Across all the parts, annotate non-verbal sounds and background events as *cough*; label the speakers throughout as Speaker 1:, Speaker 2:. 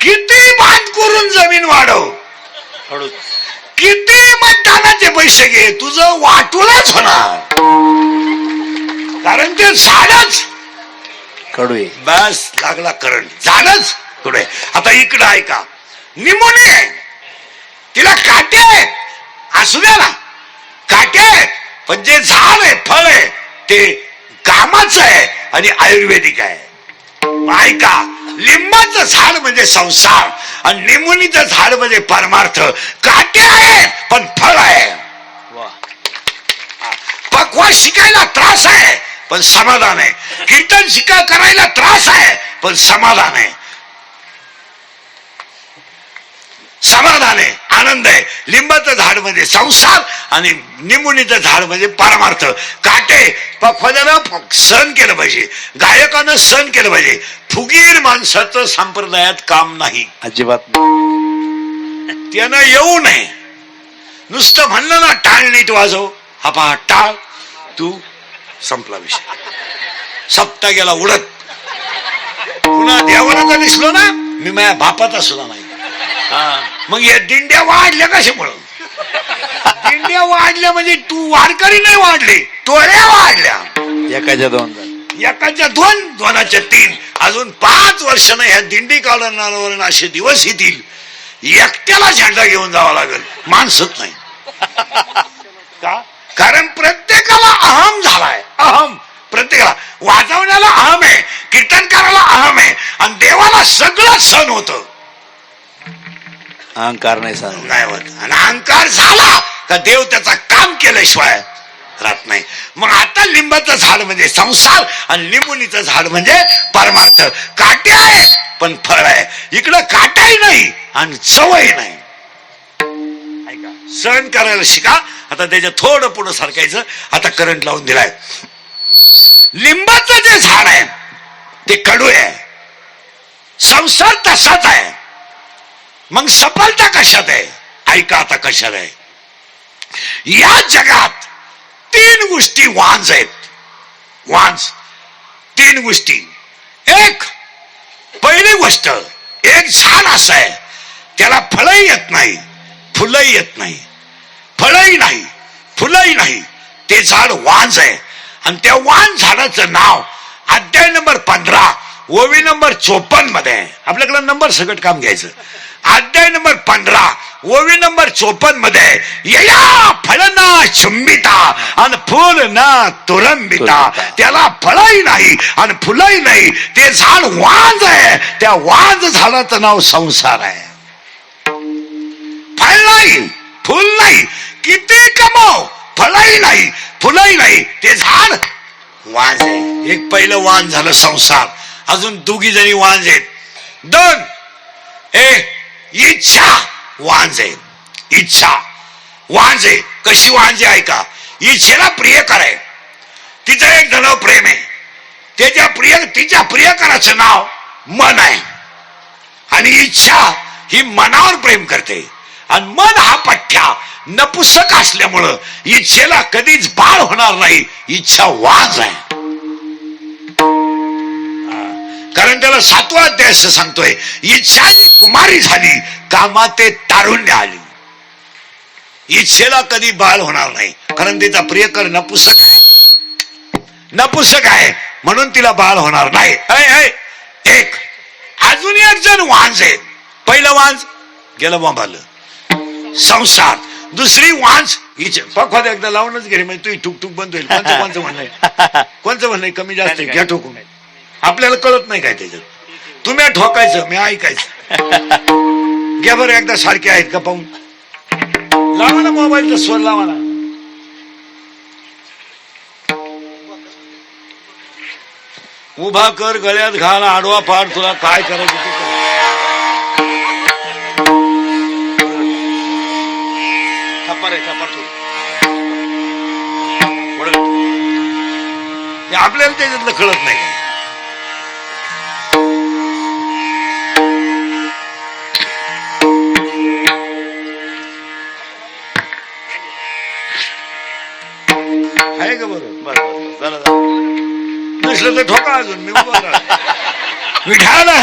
Speaker 1: किती बांध करून जमीन वाढव.
Speaker 2: हळूच.
Speaker 1: किती मतदानाचे पैसे घे तुझं वाटूनच होणार. कारण ते झाडच.
Speaker 2: कडू
Speaker 1: बस लागला करंट झाडच. पुढे. आता इकडं ऐका. निमोनी. आहे तिला काटे आहेत. असू द्या ना. काटे आहेत. पण जे झाड आहे फळ आहे ते कामाचं आहे आणि आयुर्वेदिक आहे. ऐका. लिंबाचं झाड म्हणजे संसार. आणि निमोनीचं झाड म्हणजे परमार्थ. काटे आहेत पण फळ आहे.
Speaker 2: वा.
Speaker 1: पकवास शिकायला त्रास आहे पण समाधान आहे. कीर्तन शिका करायला त्रास आहे पण समाधान आहे. समाधान आहे. आनंद आहे. लिंबाचं झाड म्हणजे संसार आणि निमुनीचं झाड म्हणजे परमार्थ. काटे पक्वाजानं सहन केलं पाहिजे. गायकानं सहन केलं पाहिजे. फुगीर माणसाचं संप्रदायात काम नाही.
Speaker 2: अजिबात
Speaker 1: त्यानं येऊ नये. नुसतं म्हणलं ना टाळ नीट वाजव. हा पहा टाळ. तू संपला विषय. सप्ता गेला उडत. पुन्हा देवाला दिसलो ना. मी माझ्या बापाचा सुद्धा नाही. मग या दिंड्या वाढल्या कशामुळं? दिंड्या वाढल्या म्हणजे तू वारकरी नाही वाढले टोळ्या वाढल्या.
Speaker 2: एकाच्या दोन.
Speaker 1: एकाच्या दोन दोनाच्या तीन. अजून पाच वर्षानं ह्या दिंडी काढणाऱ्यावर असे दिवस येतील. एकट्याला झेंडा घेऊन जावा लागेल. माणसच नाही. का? कारण प्रत्येकाला अहम झालाय. अहम. प्रत्येकाला. वाजवण्याला अहम आहे कीर्तनकाराला अहम आहे. आणि देवाला सगळं सण होतं.
Speaker 2: अहंकार नाही सांग
Speaker 1: काय होत. आणि अहंकार झाला का देव त्याचा काम केल्याशिवाय राहत नाही. मग आता लिंबाचं झाड म्हणजे संसार आणि लिंबुनीचं झाड म्हणजे परमार्थ. काटे आहे पण फळ आहे. इकडं काटाही नाही आणि चवय नाही. ऐका सहन करायला शिका. आता त्याच्या थोडं पुढं सारखायचं आता करंट लावून दिलाय. लिंबाचं जे झाड आहे ते कडू आहे. संसार तसाच आहे. मग सफलता कशात आहे? ऐका आता कशात आहे. या जगात तीन गोष्टी वांज आहेत. वांज तीन गोष्टी. एक पहिली गोष्ट एक झाड असं आहे. त्याला फळही येत नाही फुलंही येत नाही फळही नाही फुलंही नाही. ते झाड वांज आहे. आणि त्या वांज झाडाचं नाव अध्याय नंबर पंधरा ओवी नंबर चोपन्नमध्ये आहे. आपल्याकडे नंबर सगट काम घ्यायचं. अध्याय नंबर पंधरा ओवी नंबर चोपन्नमध्ये. यया फळ ना चुंबिता आणि फुल ना तुरंबिता. त्याला फळही नाही आणि फुलही नाही. ते झाड वांज आहे. त्या वांज झाडाचं नाव संसार आहे. फळ नाही फुल नाही. किती कमव फळही नाही फुलही नाही. ते झाड वांज आहे. एक पहिलं वाण झालं संसार. अजून दोघी जणी वांज आहेत. दोन ए इच्छा वांज. आहे इच्छा. वांज. आहे कशी वांज ऐका इच्छेला प्रिय कराय. तिचं एक जण प्रेम आहे. त्याच्या प्रिय तिच्या प्रियकराचं नाव मन आहे. आणि इच्छा ही मनावर प्रेम करते. आणि मन हा पठ्ठ्या. नपुसक असल्यामुळं इच्छेला कधीच बाळ होणार नाही. इच्छा वाज आहे. कारण त्याला सातवा अध्याय असं सांगतोय इच्छा ही कुमारी झाली कामाते तारुण्य आली. इच्छेला कधी बाळ होणार नाही कारण तिचा प्रियकर नपुसक आहे. नपुसक आहे म्हणून तिला बाळ होणार नाही. एक अजून एक जण वांज आहे पहिलं वांज गेलं बोंबालं. संसार दुसरी वांज हिच पखवाद एकदा लावूनच गेली म्हणजे तू ठुक ठुक बंद होईल. कोणतं कोणचं म्हणणं कोणचं म्हणणं कमी जास्त? घ्या ठोकून आपल्याला कळत नाही काय त्याच्यात. तुम्ही ठोकायचं मी ऐकायचं. *laughs* घ्या बरं एकदा सारखे आहेत का पाहून. लावा ना मोबाईलचा स्वर लावा ना. उभा कर गळ्यात घाल आडवा पाड तुला काय करायचं ते कर. आपल्याला त्याच्यातलं कळत नाही. नसलं तर ठोका अजून मी उभा राहतो. विठाला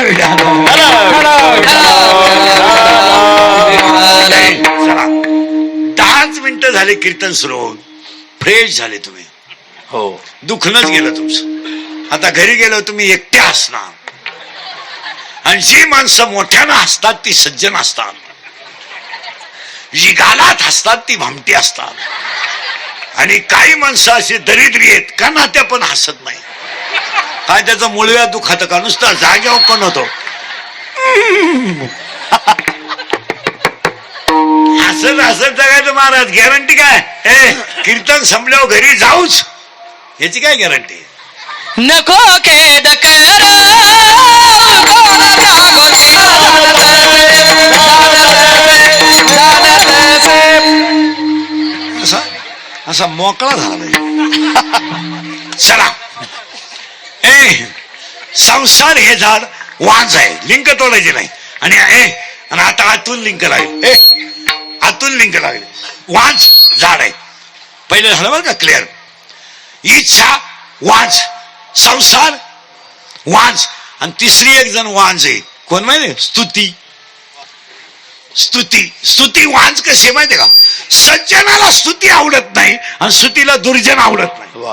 Speaker 1: चला. दहाच मिनिटं झाले कीर्तन सुरू होऊन. फ्रेश झाले तुम्ही.
Speaker 2: हो.
Speaker 1: दुखणच गेलं तुमचं. आता घरी गेलो तुम्ही एकटे असणार आणि जी माणसं मोठ्यानं असतात ती सज्जन असतात जी गालात असतात ती भामटी असतात आणि काही माणसं अशी दरिद्री आहेत का नात्या पण हसत नाही. काय त्याचं मुळव्या दुखात का? नुसता जाग्यावर पण होतो. हसत हसत जगायचं महाराज गॅरंटी काय? ए कीर्तन संपल्यावर घरी जाऊच. याची काय गॅरंटी
Speaker 3: नको
Speaker 1: असा मोकळा झाला पाहिजे चला. ए संसार हे झाड वांज आहे. लिंक तोडायचे नाही. आणि ए आणि आता आतून लिंक लागेल. ए आतून लिंक लागेल. वांज झाड आहे. पहिलं झालं बरं का क्लिअर इच्छा वांज. संसार वांज. आणि तिसरी एक जण वांज आहे. कोण माहिती? स्तुती. स्तुती. स्तुती वांज कशी आहे माहितीये का? सज्जनाला स्तुती आवडत नाही आणि स्तुतीला दुर्जन आवडत नाही.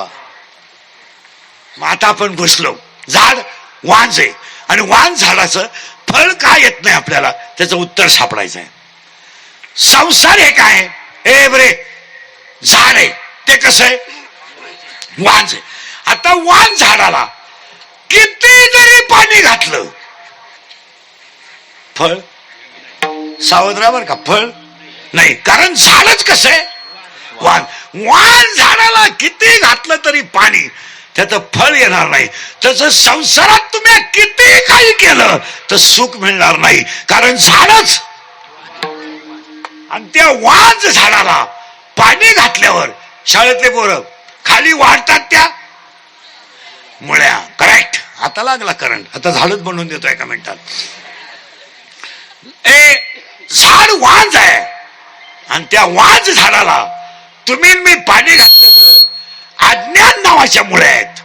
Speaker 1: मग आता आपण बसलो. झाड वांज आहे. आणि वांज झाडाचं फळ का येत नाही आपल्याला? त्याचं उत्तर सापडायचं आहे. संसार हे काय? ए बरे झाड आहे. ते कसं आहे? वांज आहे. आता वांज झाडाला किती जरी पाणी घातलं फळ सावध का फळ? नाही कारण झाडच कसं आहे? वान वान झाडाला किती घातलं तरी पाणी त्याचं फळ येणार नाही. तसं संसारात तुम्ही किती काही केलं तर सुख मिळणार नाही. कारण झाडच आणि त्या वाज झाडाला पाणी घातल्यावर शाळेतले पोरं खाली वाढतात त्या मुळ्या. करेक्ट आता लागला करंट आता झाडच बनवून देतो एका मिनिटात. ए झाड वाज आहे. आणि त्या वाज झाडाला तुम्ही मी पाणी घातल्यामुळं अज्ञान नावाच्या मुळे आहेत.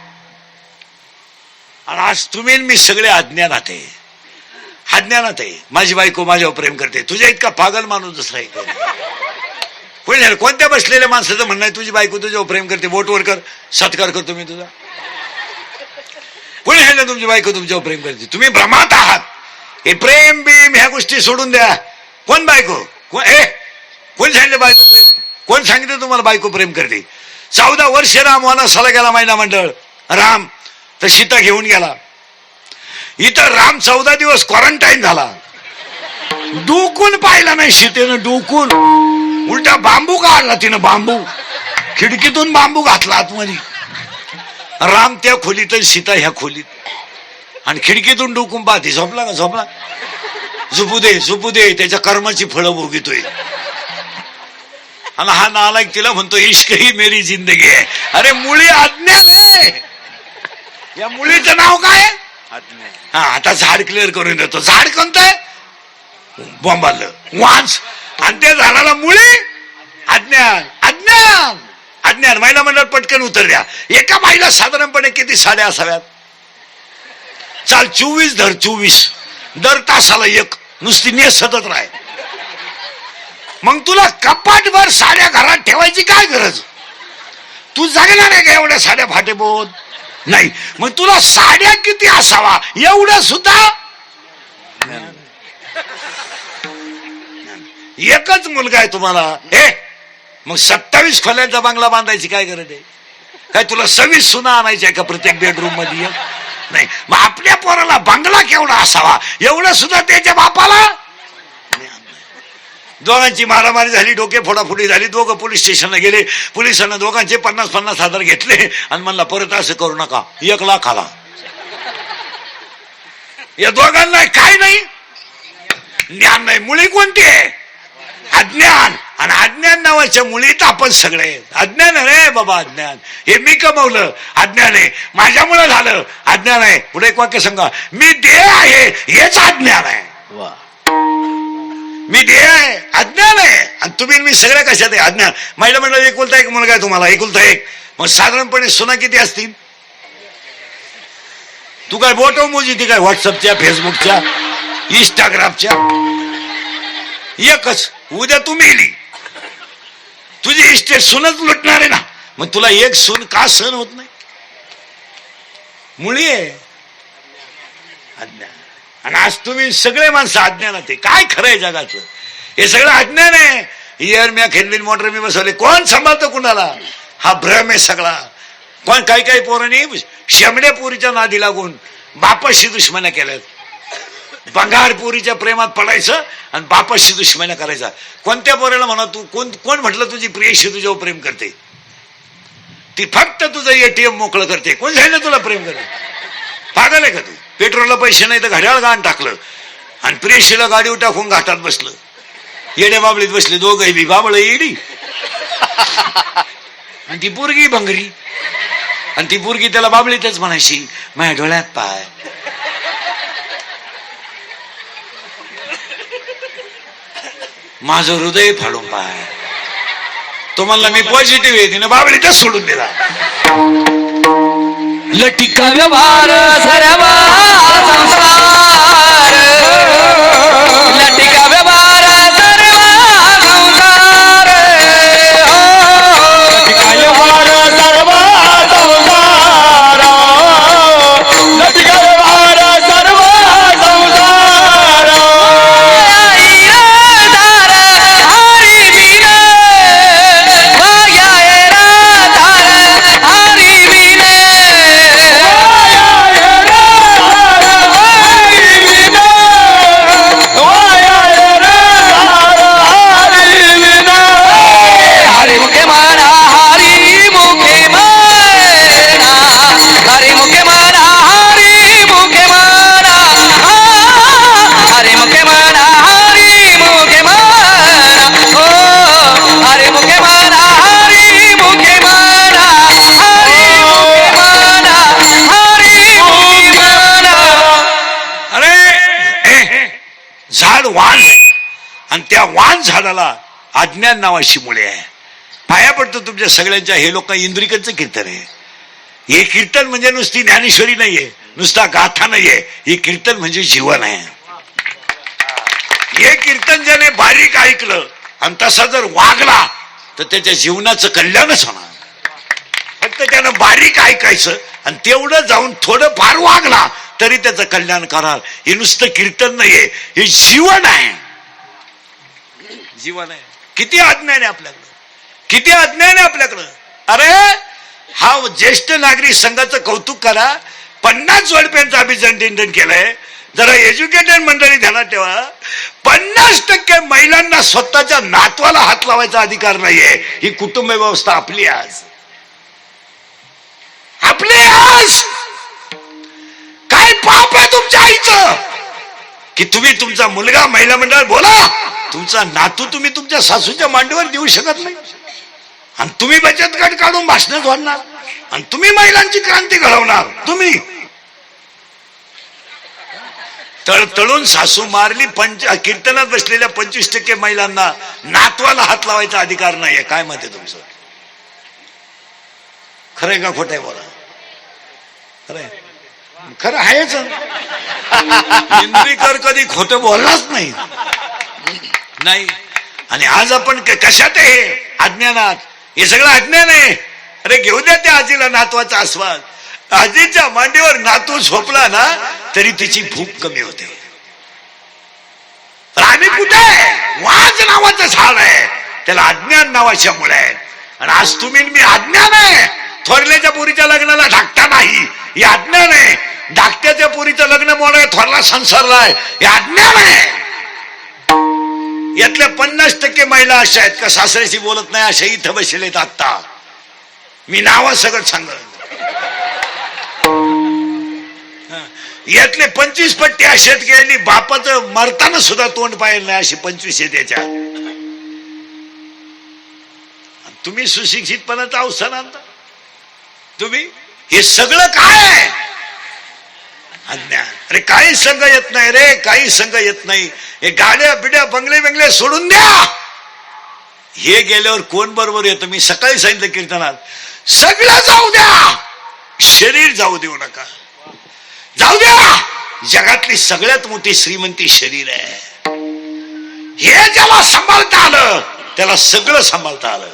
Speaker 1: आणि आज तुम्ही मी सगळे अज्ञानात आहे. अज्ञानात आहे. माझी बायको माझ्यावर प्रेम करते. तुझ्या इतका पागल माणूस दुसरा एक कोणी झालं? कोणत्या बसलेल्या माणसाचं म्हणणं आहे? तुझी बायको तुझ्यावर प्रेम करते. बोटवर कर. सत्कार करतो मी तुझा. कोणी सांगितलं तुमची बायको तुमच्यावर प्रेम करते? तुम्ही भ्रमात आहात. हे प्रेम बीम ह्या गोष्टी सोडून द्या. कोण बायको? कोण ए कोण सांगितलं बायको प्रेम? कोण सांगितलं तुम्हाला बायको प्रेम करते? चौदा वर्ष राम वनासाला गेला महिना मंडळ. राम तर सीता घेऊन गेला. इथं राम चौदा दिवस क्वारंटाईन झाला. डुकून पाहिला नाही सीतेनं डुकून. उलटा बांबू काढला तिनं? बांबू. खिडकीतून बांबू घातला आतमध्ये. राम त्या खोलीत सीता ह्या खोलीत. आणि खिडकीतून डुकून पाहते. झोपला का? झोपला. झोपू दे झोपू दे त्याच्या कर्माची फळं भोगितोय. आणि हा नालायक तिला म्हणतो इश्क ही मेरी जिंदगी आहे. अरे मुळी अज्ञान आहे या मुलीचं नाव काय? हा आता झाड क्लिअर करून देतो. झाड कोणतं आहे? बॉम्बालं आणि त्या झाडाला मुळी? अज्ञान अज्ञान अज्ञान महिला मंडळ पटकन उतरल्या द्या. एका बाईला साधारणपणे किती साड्या असाव्यात? चाल चोवीस धर चोवीस. दर तासाला एक. नुसती नेसतच राह मग तुला कपाटभर साड्या घरात ठेवायची काय गरज? तू जगणार आहे का एवढ्या साड्या फाटे बोध नाही. मग तुला साड्या किती असावा? एवढं सुद्धा? एकच मुलगा आहे तुम्हाला. हे मग सत्तावीस खोल्यांचा बंगला बांधायची काय गरज आहे? काय तुला सव्वीस सुना आणायची आहे का प्रत्येक बेडरूममध्ये नाही. मग आपल्या पोराला बंगला केवढा असावा? एवढं सुद्धा त्याच्या बापाला? दोघांची मारामारी झाली डोके फोडाफोडी झाली दोघं पोलीस स्टेशनला गेले. पोलिसांना दोघांचे पन्नास पन्नास हजार घेतले. आणि म्हणला परत असं करू नका. एक लाख आला. या दोघांना काय नाही. ज्ञान नाही. मुळी कोणती आहे? अज्ञान. आणि अज्ञान नावाच्या मुळीत आपण सगळे. अज्ञान रे बाबा अज्ञान. हे मी कमवलं. अज्ञान आहे. माझ्यामुळे झालं. अज्ञान आहे. पुढे एक वाक्य सांगा. मी देह आहे हेच अज्ञान आहे.
Speaker 2: वा.
Speaker 1: मी देह आहे अज्ञान आहे. आणि तुम्ही मी सगळ्या कशात आहे? अज्ञान. महिला मंडळ एकुलता एक मुलगा आहे तुम्हाला. एकुलता एक. मग साधारणपणे सुना किती असतील? तू काय बोटो मोजी ती काय? व्हॉट्सअपच्या फेसबुकच्या इंस्टाग्रामच्या एकच. उद्या तू मेली. तुझी इस्टेट सुनच लुटणार आहे ना. मग तुला एक सून का सहन होत नाही? मुळी आहे. अज्ञान. आणि आज तुम्ही सगळे माणसं अज्ञानात आहे काय खरं आहे जगाचं? हे सगळं अज्ञान आहे. इयर मी खेळली मोटर मी बसवले. कोण सांभाळतो कुणाला? हा भ्रम आहे सगळा. कोण काही काही पोरांनी शेमड्या पोरीच्या नादी लागून बापाशी दुश्मन्या केल्यात. बंगार पोरीच्या प्रेमात पडायचं आणि बापाशी दुश्मन्या करायचा. कोणत्या पोराला म्हणा तू कोण कोण म्हटलं तुझी प्रियशी तुझ्यावर प्रेम करते? ती फक्त तुझं एटीएम मोकळं करते. कोण झालं तुला प्रेम करते पागल आहे का तू? पेट्रोलला पैसे नाही तर घड्याळ गाण टाकलं आणि प्रियशीला गाडीवर टाकून घाटात बसलं. येड्या बाबळीत बसले दोघही बी बाबळ येडी. आणि ती पोरगी भंगरी आणि ती पोरगी त्याला बाबळीतच म्हणायची माझ्या डोळ्यात पाय. माझं हृदय फाडून पाय तो म्हणला मी पॉझिटिव्ह आहे तिने बाबळीतच सोडून दिला.
Speaker 3: लटिका व्यवहार
Speaker 1: अज्ञान नावाची मुळे आहे. पाया पडतो तुमच्या सगळ्यांच्या हे लोक इंद्रिकांचं कीर्तन आहे. हे कीर्तन म्हणजे नुसती ज्ञानेश्वरी नाहीये नुसता गाथा नाहीये. हे कीर्तन म्हणजे जीवन आहे. हे कीर्तन ज्याने बारीक ऐकलं आणि तसा जर वागला तर त्याच्या जीवनाचं कल्याणच होणार. फक्त त्यानं बारीक ऐकायचं आणि तेवढं जाऊन थोडं फार वागला तरी त्याचं कल्याण कराल. हे नुसतं कीर्तन नाहीये हे जीवन आहे. जीवन आहे. किती अज्ञान आहे आपल्याकडं? किती अज्ञान आहे आपल्याकडं? अरे हा ज्येष्ठ नागरिक संघाचं कौतुक करा. पन्नास जोडप्यांचं अभिनंदन केलंय. जरा एज्युकेटेड मंडळी ध्यानात ठेवा. पन्नास टक्के महिलांना स्वतःच्या नातवाला हात लावायचा अधिकार नाहीये. ही कुटुंब व्यवस्था आपली आज. आपली आज. काय पाप आहे तुमच्या आईचं? की तुम्ही तुमचा मुलगा महिला मंडळ बोला. तुमचा नातू तुम्ही तुमच्या सासूच्या मांडीवर देऊ शकत नाही. आणि तुम्ही बचत गट काढून भाषण धोडणार आणि तुम्ही महिलांची क्रांती घडवणार. तुम्ही. तळतळून सासू मारली पंच कीर्तनात बसलेल्या पंचवीस टक्के महिलांना नातवाला हात लावायचा अधिकार नाहीये. काय मत आहे तुमचं? खरंय का खोटं आहे बोला? खरंय. खरं आहेच. इंद्रीकर कधी खोट बोललाच नाही. नाही. आणि आज आपण क- कशात आहे? अज्ञानात. हे सगळं अज्ञान आहे. अरे घेऊ द्या त्या आजीला नातवाचा आस्वाद. आजीच्या मांडीवर नातू झोपला ना तरी तिची भूक कमी होते. आम्ही कुठे? आहे वाज नावाचं झाड आहे. त्याला अज्ञान नावाच्या मुळे आहे. आणि आज तुम्ही आणि मी अज्ञान आहे. थोरल्याच्या पोरीच्या लग्नाला ढाकता नाही. हे अज्ञान आहे. धाकट्याच्या पोरीचं लग्न मोडे थोरला संसारला आहे हे अज्ञान आहे यातल्या पन्नास टक्के महिला अशा आहेत का सासऱ्याशी बोलत नाही अशा इथं बसलेत आत्ता. मी नावा सगळं सांगत यातले पंचवीस पट्टी असे आहेत की यांनी बापाचं मरताना सुद्धा तोंड पाहिलं नाही अशी पंचवीस आहे त्याच्या तुम्ही सुशिक्षितपणाचा अवसर आणता. तुम्ही? हे सगळं काय आहे? अज्ञान. अरे काही संघ येत नाही रे काही संघ येत नाही. हे गाड्या बिड्या बंगले बंगले सोडून द्या. हे गेल्यावर कोण बरोबर येतं? मी सकाळी सांगितलं कीर्तनात. सगळं जाऊ द्या. शरीर जाऊ देऊ नका. जाऊ द्या. जगातली सगळ्यात मोठी श्रीमंती शरीर आहे. हे ज्याला सांभाळता आलं त्याला सगळं सांभाळता आलं.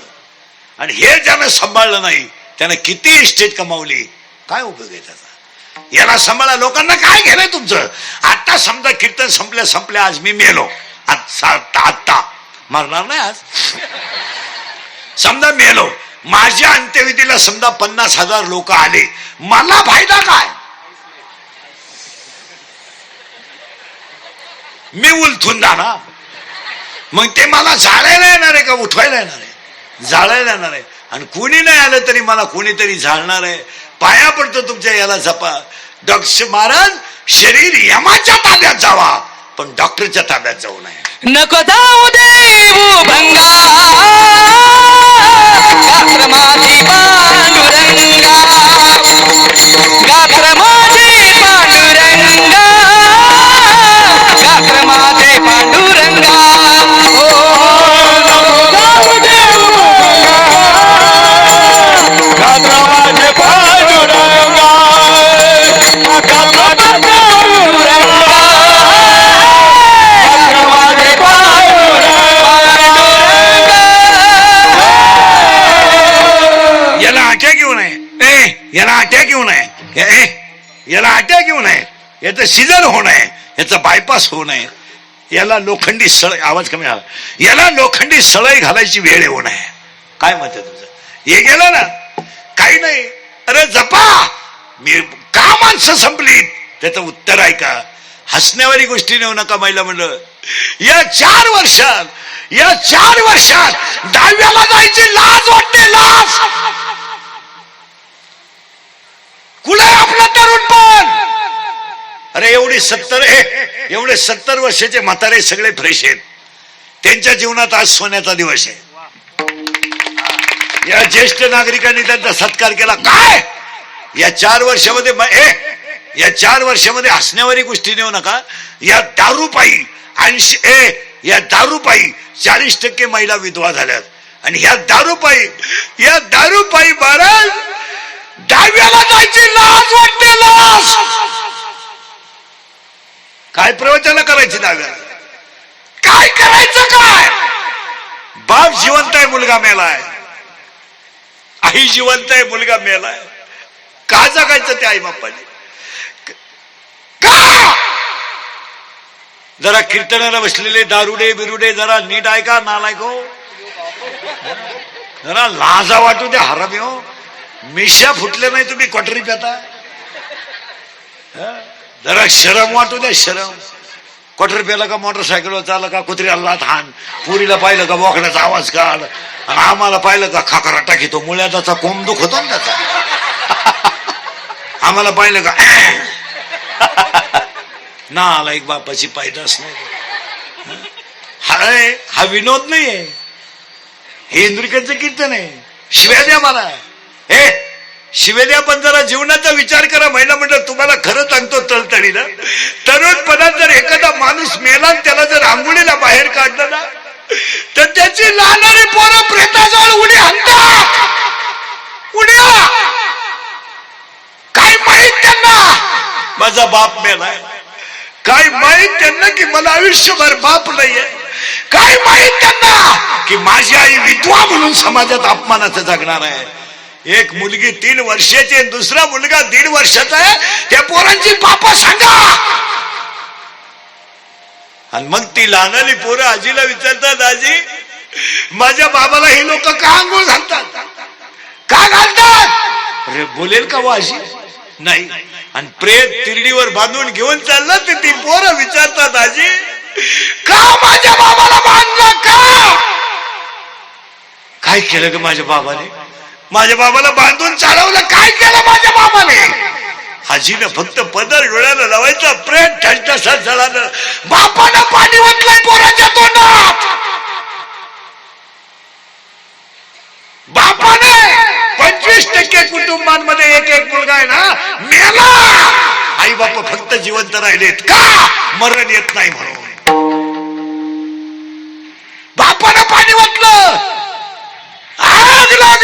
Speaker 1: आणि हे ज्यानं सांभाळलं नाही त्यानं किती इस्टेट कमावली? काय उपयोग आहे त्याचा? याला सांभाळा. लोकांना काय घेणं तुमचं? आता समजा कीर्तन संपल्या संपल्या आज मी मेलो. आत्ता आत्ता मरणार नाही आज. समजा मेलो. माझ्या अंत्यविधीला समजा पन्नास हजार लोक आले. मला फायदा काय? मी उलथून जाणार. मग ते मला जाळायला येणार आहे का? उठवायला येणार आहे? जाळायला येणार आहे. आणि कोणी नाही आलं तरी मला कोणीतरी झाडणार आहे? पाया पडतो तुमच्या याला जपा डॉक्टर महाराज शरीर यमाच्या ताब्यात जावा पण डॉक्टरच्या ताब्यात जाऊ नये.
Speaker 3: नको जाऊ देऊ भंगा
Speaker 1: याला आट्या येऊ नये. याला अटॅक येऊ नये. याचं सिजन होऊ नये. याचं बायपास होऊ नये. याला लोखंडी सळई आवाज कमी आला. याला लोखंडी सळई घालायची वेळ येऊ नये. काय म्हणते तुझं हे गेलं ना? काही नाही. अरे जपा! मी का माणसं संपलीत त्याचं उत्तर आहे का हसण्यावारी गोष्टी नेऊ नका महिला म्हणलं या चार वर्षात या चार वर्षात दहाव्याला जायची लाज वाटते लाज! कुठे आपलं तरुणपण अरे एवढी सत्तर ए, एवढे सत्तर वर्षाचे म्हातारे सगळे फ्रेश आहेत. त्यांच्या जीवनात आज सोन्याचा दिवस आहे. या ज्येष्ठ नागरिकांनी त्यांचा सत्कार केला. काय? या चार वर्षामध्ये या चार वर्षामध्ये हसण्यावरी गोष्टी नेऊ नका. या दारूपायी ऐंशी ए या दारूपायी चाळीस टक्के महिला विधवा झाल्यात. आणि ह्या दारूपायी या दारूपायी महाराज दहाव्याला जायची लाज वाटते लाज. काय प्रवचन करायची दहाव्याला काय करायचं काय? बाप जिवंत आहे मुलगा मेलाय आई जिवंत आहे मुलगा मेलाय का जगायचं ते आई बाप्पाने का? जरा कीर्तनाला बसलेले दारुडे बिरुडे जरा नीट ऐका नालायको हो. जरा लाजा वाटू द्या हरामी हो. मिशा फुटल्या नाही तुम्ही कॉटरी पेता. जरा शरम वाटू द्या शरम. क्वार्टर पेला का मोटरसायकलवर चालला का कुत्री अल्लात हान पुरीला पाहिलं का बोकड्याचा आवाज काढ आणि आम्हाला पाहिलं का खाकरा टाकीतो मुळ्याचा कोंब दुख होतो ना त्याचा. *laughs* आम्हाला पाहिलं का *laughs* ना आला एक बापाची पायदास नाही. हा? हा विनोद नाहीये. हे इंद्रिकांचं कीर्तन आहे. शिव्या द्या मला. हे शिवेद्या पण जरा जीवनाचा विचार करा महिला म्हणलं तुम्हाला खरं सांगतो तळतळीला. तरुणपणात जर एखादा माणूस मेला त्याला जर आंघोळीला बाहेर काढलं ना तर त्याची लहानारी पोरं प्रेताजवळ उडी आणतात. उड्या काय माहीत त्यांना? माझा बाप मेलाय काय माहीत त्यांना की मला आयुष्यभर बाप नाहीये? काय माहीत त्यांना की माझी आई विधवा म्हणून समाजात अपमानाचं जगणार आहे? एक मुलगी तीन वर्षाची दुसरा मुलगा दीड वर्षाचा आहे. त्या पोरांची पापा सांगा. आणि मग ती लहानाली पोरं आजीला विचारतात आजी माझ्या बाबाला ही लोक का आंघोळ घालतात? का घालतात? अरे बोलेल का वाशी आजी? नाही. आणि प्रेत तिरडीवर बांधून घेऊन चाललं तर ती पोरं विचारतात आजी का माझ्या बाबाला बांधलं का? काय केलं ग माझ्या बाबाने? माझ्या बाबाला बांधून चालवलं. काय केलं माझ्या बाबाने? आजीनं फक्त पदर डोळ्याला लावायचा प्रेम ठसठसात झाला. बापानं पाणी ओतलंय पोराच्या तोंडात. बापाने पंचवीस टक्के कुटुंबांमध्ये एक एक मुलगा आहे ना मेला. आई बाप फक्त जिवंत राहिलेत का? मरण येत नाही म्हणून. बापानं पाणी ओतलं.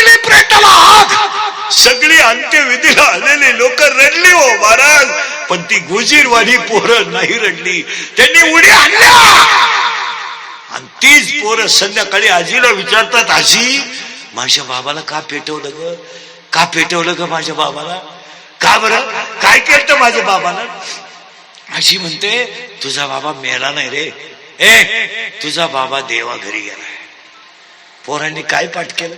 Speaker 1: आग प्रेताला सगळी अंत्यविधीला आलेली लोक रडली हो महाराज. पण ती गुजीरवाणी पोरं नाही रडली. त्यांनी उडी आणल्या. आणि तीच पोरं संध्याकाळी आजीला विचारतात आजी माझ्या बाबाला का पेटवलं ग? का पेटवलं ग माझ्या बाबाला? का बरं? काय केलं माझ्या बाबाला? अशी म्हणते तुझा बाबा मेला नाही रे. ए तुझा बाबा देवा घरी गेलाय. पोरांनी काय पाठ केलं?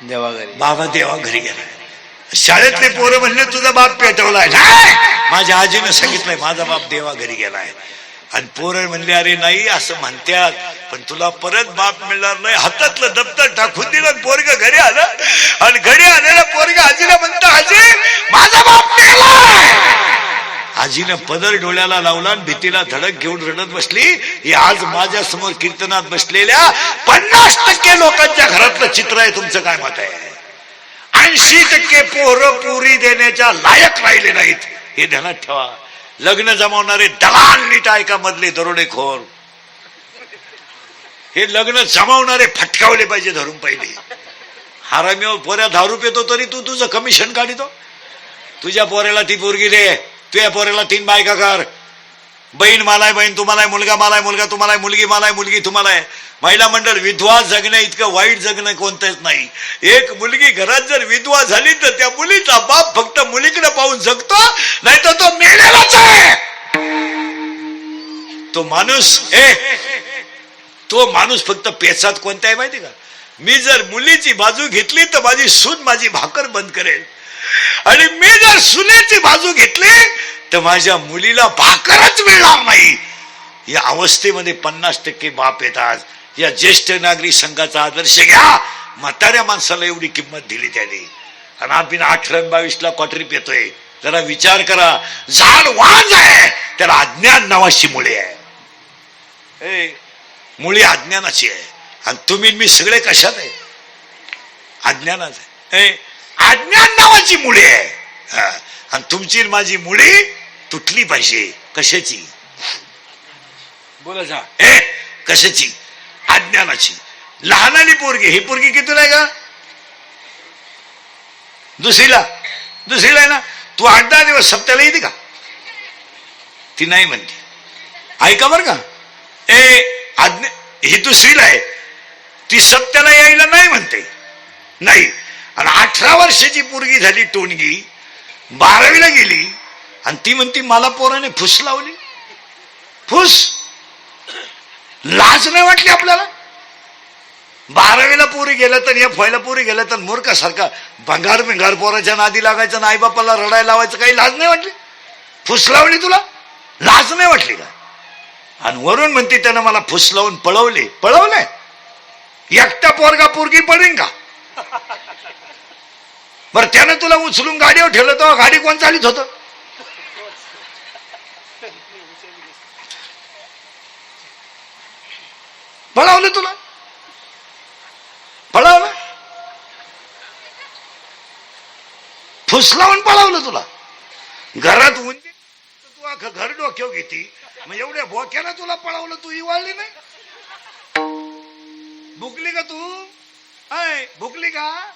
Speaker 2: देवाघरी.
Speaker 1: बाबा देवा घरी गेलाय शाळेतले पोरं म्हणले तुझा बाप पेटवलाय. नाही माझ्या आजीनं सांगितलंय माझा बाप देवा घरी गेलाय. आणि पोरं म्हणले अरे नाही असं म्हणतात पण तुला परत बाप मिळणार नाही. हातातलं दप्तर टाकून दिलं पोरग घरी आलं. आणि घरी आलेलं पोरग आजीला म्हणतं आजी माझा बाप मेलाय आजीनं पदर डोळ्याला लावला आणि भीतीला धडक घेऊन रडत बसली. ही आज माझ्यासमोर कीर्तनात बसलेल्या पन्नास टक्के लोकांच्या घरातलं चित्र आहे तुमचं काय मत आहे? ऐंशी टक्के पोरं पुरी देण्याच्या लायक राहिले नाहीत. हे ध्यानात ठेवा. लग्न जमावणारे दलाल नीट ऐका मधले दरोडेखोर. हे लग्न जमावणारे फटकावले पाहिजे धरून पहिले. हारामी पोऱ्या दारू पितो तरी तू तुझं कमिशन काढितो. तुझ्या पोऱ्याला ती पोरगी दे. तुझ्या पोरेला तीन बायका कर. बहीण मलाय बहीण तुम्हाला मुलगा मालाय मुलगा तुम्हाला मुलगी मालाय मुलगी तुम्हाला आहे महिला मंडळ विधवा जगणं इतकं वाईट जगणं कोणतंच नाही. एक मुलगी घरात जर विधवा झाली तर त्या मुलीचा बाप फक्त मुलीकडे पाहून जगतो नाही तर तो मेलेलाच आहे. तो माणूस ए तो माणूस फक्त पेचात कोणता आहे माहिती का? मी जर मुलीची बाजू घेतली तर माझी सून माझी भाकर बंद करेल. आणि मी जर सुनेची बाजू घेतली तर माझ्या मुलीला भाकरच मिळणार नाही. या अवस्थेमध्ये पन्नास टक्के बाप येतात. या ज्येष्ठ नागरिक संघाचा आदर्श घ्या. म्हाताऱ्या माणसाला एवढी किंमत दिली त्यांनी. आणि आपण अठरा आणि बावीसला क्वार्टरी येतोय. जरा विचार करा. झाड वाज आहे. त्याला अज्ञान नावाची मुळे आहे. मुळी अज्ञानाची आहे. आणि तुम्ही मी सगळे कशात आहे? अज्ञानाच आहे. ए, अज्ञान नावाची मुळी. आहे हा. आणि तुमची माझी मुळी तुटली पाहिजे. कशाची?
Speaker 2: बोला जा.
Speaker 1: ए कशाची? अज्ञानाची लहानाली पोरगी. ही पोरगी कितीला आहे का दुसरीला. दुसरीला आहे ना? तू आठ दहा दिवस सप्त्याला येते का? ती नाही म्हणते ऐका बर का? ए आज्ञा ही दुसरीला आहे. ती सप्त्याला यायला नाही म्हणते. नाही. आणि अठरा वर्षाची पोरगी झाली टोणगी बारावीला गेली. आणि ती म्हणती मला पोराने फुस लावली. फुस? लाज नाही वाटली आपल्याला? बारावीला पोरी गेलं तर या फायला पोरी गेलं तर मूर्खासारखा भंगार बिंगार पोराच्या नादी लागायचं ना आईबापाला रडायला लावायचं काही लाज नाही वाटली? फुस लावली तुला? लाज नाही वाटली का? आणि वरून म्हणते त्यानं मला फुस लावून पळवले. पळवले एकटा पोरगा पोरगी पडेन का? बरं त्यानं तुला उचलून गाडीवर ठेवलं तेव्हा गाडी कोण चालित होतं? पळवलं तुला? पळवलं फुसलावून पळावलं तुला? घरात उंची तू अख्खं घर डोक्यो घेती. मग एवढ्या भोक्यानं तुला पळावलं तू इवाळली नाही? बुकली का तू? अय भुकली का?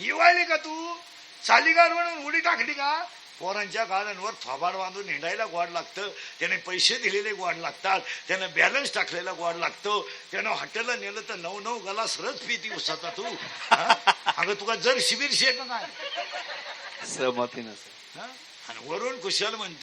Speaker 1: इवाळली का तू? चालीगार म्हणून उडी टाकली का? पोरांच्या गाड्यांवर थोबाड बांधून हिंडायला गोड लागतं. त्याने पैसे दिलेले गोड लागतात. त्याने बॅलन्स टाकलेला गोड लागतो. त्यानं हॉटेलला नेलं तर नऊ नऊ गलास रस पिती उसाचा तू? अगं तुका जर शिबिर शे का काय?
Speaker 2: सहमती नसेल
Speaker 1: हा? आणि वरून कुशल म्हणते